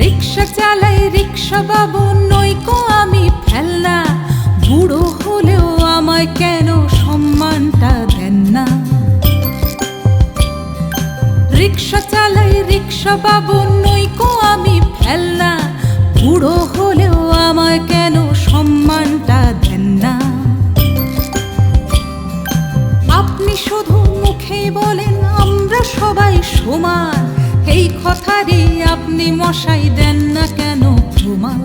রিক্সা চালাই, রিক্সা বাবু নইকো আমি ফেলনা। বুড়ো হলেও আমায় কেন সম্মানটা দেন না? রিক্সা চালাই, রিক্সা বাবু নইকো আমি ফেলনা। বুড়ো হলেও আমায় কেন সম্মানটা দেন না? আপনি শুধু মুখে বলেন, আমরা সবাই সমান। এই কথারই আপনি মশাই দেন না কেন প্রমাণ?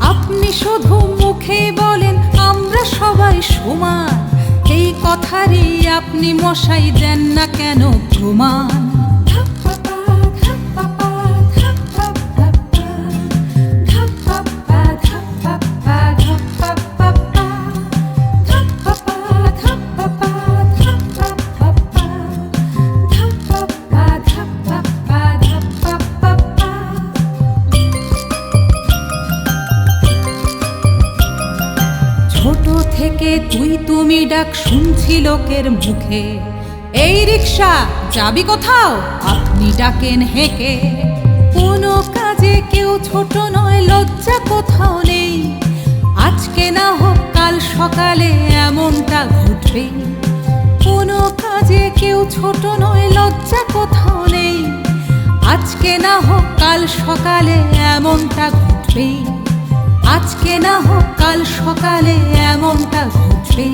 আপনি শুধু মুখে বলেন, আমরা সবাই সমান। এই কথারই আপনি মশাই দেন না কেন প্রমাণ? থেকে তুই তুমি ডাক শুনছি লোকের মুখে। এই রিক্সা যাবি কোথাও? আপনি ডাকেন হেঁকে। কোনো কাজে কেউ ছোট নয়, লজ্জা কোথাও নেই। আজকে না হোক কাল সকালে এমনটা ঘটবে। কোনো কাজে কেউ ছোট নয়, লজ্জা কোথাও নেই। আজকে না হোক কাল সকালে এমনটা ঘটবে। আজকে না হোক কাল সকালে এমনটা ঘটবে